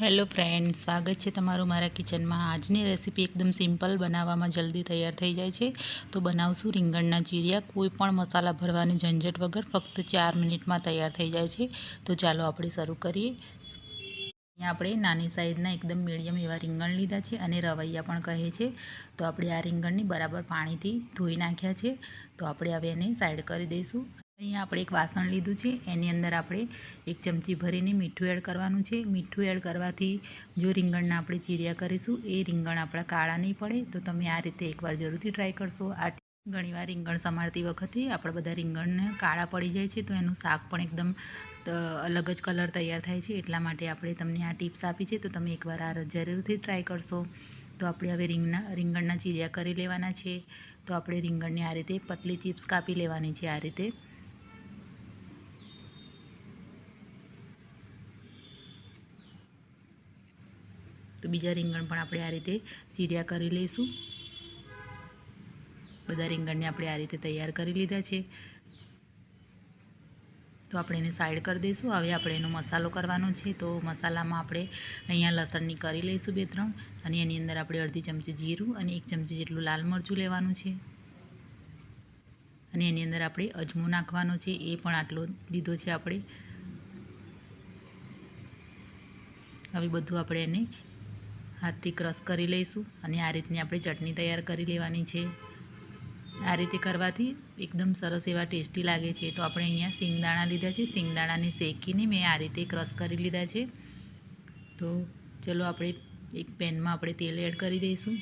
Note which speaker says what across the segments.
Speaker 1: Hello friend સ્વાગત છે તમારું મારા કિચનમાં. આજની રેસીપી એકદમ સિમ્પલ, બનાવવામાં જલ્દી તૈયાર થઈ જાય છે. તો બનાવશું રીંગણના ચીરિયા કોઈ પણ મસાલા ભરવાની ઝંઝટ વગર ફક્ત ચાર મિનિટમાં તૈયાર થઈ જાય છે. તો ચાલો આપણે શરૂ કરીએ. અહીંયા આપણે નાની સાઈઝના એકદમ મીડિયમ એવા રીંગણ લીધા છે અને રવૈયા પણ કહે છે. તો આપણે આ રીંગણની બરાબર પાણીથી ધોઈ નાખ્યા છે. તો આપણે હવે એને સાઈડ કરી દઈશું. અહીંયા આપણે એક વાસણ લીધું છે. એની અંદર આપણે એક ચમચી ભરીને મીઠું એડ કરવાનું છે. મીઠું એડ કરવાથી જો રીંગણના આપણે ચીરિયા કરીશું, એ રીંગણ આપણા કાળા નહીં પડે. તો તમે આ રીતે એકવાર જરૂરથી ટ્રાય કરશો. આ ઘણીવાર રીંગણ સમારતી વખતે આપણા બધા રીંગણને કાળા પડી જાય છે. તો એનું શાક પણ એકદમ અલગ જ કલર તૈયાર થાય છે. એટલા માટે આપણે તમને આ ટિપ્સ આપી છે. તો તમે એકવાર આ જરૂરથી ટ્રાય કરશો. તો આપણે હવે રીંગના, રીંગણના ચીરિયા કરી લેવાના છે. તો આપણે રીંગણને આ રીતે પતલી ચિપ્સ કાપી લેવાની છે. આ રીતે તો બીજા રીંગણ પણ આપણે આ રીતે ચીર્યા કરી લઈશું. બધા રીંગણને આપણે આ રીતે તૈયાર કરી લીધા છે. તો આપણે એને સાઈડ કરી દઈશું. હવે આપણે એનો મસાલો કરવાનો છે. તો મસાલામાં આપણે અહીંયા લસણની કરી લઈશું બે ત્રણ અને એની અંદર આપણે અડધી ચમચી જીરું અને એક ચમચી જેટલું લાલ મરચું લેવાનું છે. અને એની અંદર આપણે અજમો નાખવાનો છે. એ પણ આટલો લીધો છે આપણે. હવે બધું આપણે એને હાથથી ક્રશ કરી લઈશું અને આ રીતની આપણે ચટણી તૈયાર કરી લેવાની છે. આ રીતે કરવાથી એકદમ સરસ એવા ટેસ્ટી લાગે છે. તો આપણે અહીંયા સિંગદાણા લીધા છે. સિંગદાણાને શેકીને મેં આ રીતે ક્રશ કરી લીધા છે. તો ચલો આપણે એક પેનમાં આપણે તેલ એડ કરી દઈશું.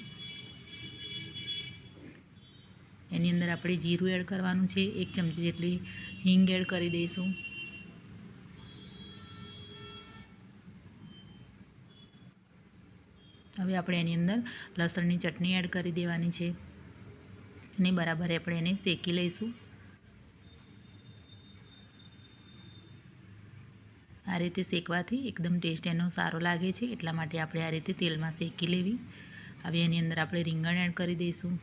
Speaker 1: એની અંદર આપણે જીરું એડ કરવાનું છે. એક ચમચી જેટલી હિંગ એડ કરી દઈશું. હવે આપણે એની અંદર લસણની ચટણી એડ કરી દેવાની છે. અને બરાબર આપણે એને શેકી લઈશું. આ રીતે શેકવાથી એકદમ ટેસ્ટ એનો સારો લાગે છે, એટલા માટે આપણે આ રીતે તેલમાં શેકી લેવી. હવે એની અંદર આપણે રીંગણ એડ કરી દઈશું.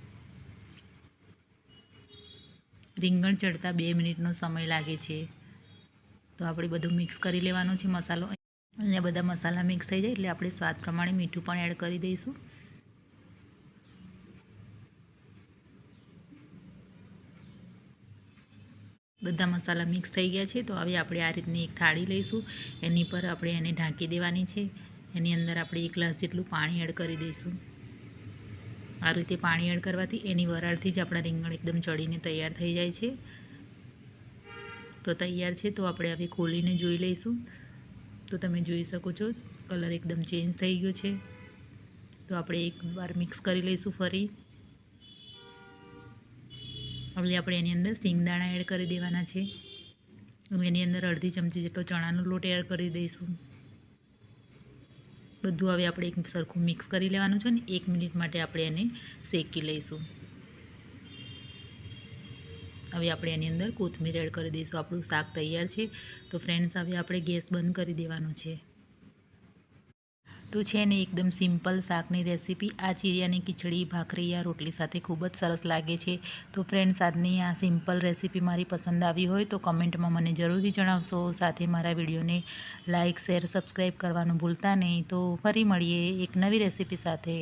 Speaker 1: રીંગણ ચડતા બે મિનિટનો સમય લાગે છે. તો આપણે બધું મિક્સ કરી લેવાનું છે મસાલો. અને બધા મસાલા મિક્સ થઈ જાય એટલે આપણે સ્વાદ પ્રમાણે મીઠું પણ એડ કરી દઈશું. બધા મસાલા મિક્સ થઈ ગયા છે તો હવે આપણે આ રીતની એક થાળી લઈશું. એની પર આપણે એને ઢાંકી દેવાની છે. એની અંદર આપણે એક ગ્લાસ જેટલું પાણી એડ કરી દઈશું. આ રીતે પાણી એડ કરવાથી એની વરાળથી જ આપણા રીંગણ એકદમ ચડીને તૈયાર થઈ જાય છે. તો તૈયાર છે તો આપણે હવે ખોલીને જોઈ લઈશું. તો તમે જોઈ શકો છો, કલર એકદમ ચેન્જ થઈ ગયો છે. તો આપણે એકવાર મિક્સ કરી લઈશું ફરી. હવે આપણે એની અંદર સિંગદાણા એડ કરી દેવાના છે. એની અંદર અડધી ચમચી જેટલો ચણાનો લોટ એડ કરી દઈશું. બધું હવે આપણે એક સરખું મિક્સ કરી લેવાનું છે ને એક મિનિટ માટે આપણે એને શેકી લઈશું. હવે આપણે એની અંદર કોથમીર એડ કરી દઈશું. આપણું શાક તૈયાર છે. તો ફ્રેન્ડ્સ હવે આપણે ગેસ બંધ કરી દેવાનો છે. તો છે ને, એકદમ સિમ્પલ શાકની રેસીપી આ ચીરિયાની ખીચડી, ભાખરી યા રોટલી સાથે ખૂબ જ સરસ લાગે છે. તો ફ્રેન્ડ્સ આજની આ સિમ્પલ રેસીપી મારી પસંદ આવી હોય તો કમેન્ટમાં મને જરૂરથી જણાવશો. સાથે મારા વિડીયોને લાઇક શેર સબસ્ક્રાઈબ કરવાનું ભૂલતા નહીં. તો ફરી મળીએ એક નવી રેસીપી સાથે.